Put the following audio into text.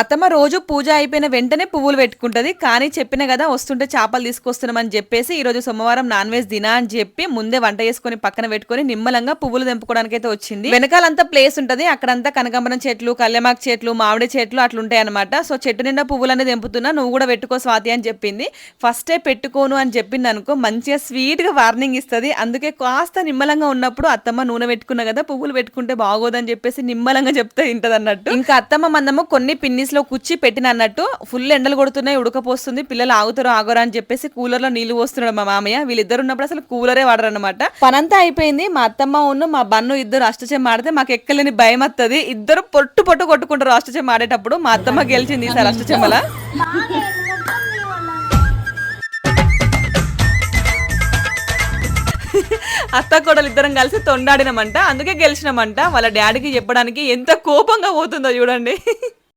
అత్తమ్మ రోజు పూజ అయిపోయిన వెంటనే పువ్వులు పెట్టుకుంటది. కానీ చెప్పిన కదా వస్తుంటే చేపలు తీసుకొస్తున్నామని చెప్పేసి ఈ రోజు సోమవారం నాన్ వెజ్ దినా అని చెప్పి ముందే వంట చేసుకొని పక్కన పెట్టుకొని నిమ్మలంగా పువ్వులు తెంపుకోవడానికి అయితే వచ్చింది. వెనకాలంతా ప్లేస్ ఉంటుంది. అక్కడంతా కనకాంబరం చెట్లు కళ్యామాకు చెట్లు మామిడి చెట్లు అట్లుంటాయి అనమాట సో చెట్టు నిండా పువ్వులు అనేది తెంపుతున్నా. నువ్వు కూడా పెట్టుకో స్వాతి అని చెప్పింది. ఫస్టే పెట్టుకోను అని చెప్పింది అనుకో మంచిగా స్వీట్గా వార్నింగ్ ఇస్తుంది. అందుకే కాస్త నిమ్మలంగా ఉన్నప్పుడు అత్తమ్మ నూనె పెట్టుకున్నా కదా పువ్వులు పెట్టుకుంటే బాగోదని చెప్పేసి నిమ్మలంగా చెప్తే ఇంటది అన్నట్టు ఇంకా అత్తమ్మ మందము కొన్ని పిన్ని లో కుచ్చి పెట్టిన అన్నట్టు ఫుల్ ఎండలు కొడుతున్నాయి ఉడకపోస్తుంది పిల్లలు ఆగుతారు ఆగరా అని చెప్పేసి కూలర్లో నీళ్ళు పోస్తున్నాడు మా మామయ్య. వీళ్ళిద్దరు ఉన్నప్పుడు అసలు కూలరే వాడరు అనమాట పనంతా అయిపోయింది. మా అత్తమ్మ ఉన్న మా బన్ను ఇద్దరు అష్టచెమ్మ ఆడితే మాకు ఎక్కలేని భయం వస్తుంది ఇద్దరు పొట్టు పొట్టు కొట్టుకుంటారు అష్టచెమ్మ ఆడేటప్పుడు. మా అత్తమ్మ గెలిచింది ఈసారి అష్టచెమ్మల అత్త కోడలు ఇద్దరం కలిసి తొండాడినమంట. అందుకే గెలిచినమంట. వాళ్ళ డాడీకి చెప్పడానికి ఎంత కోపంగా పోతుందో చూడండి.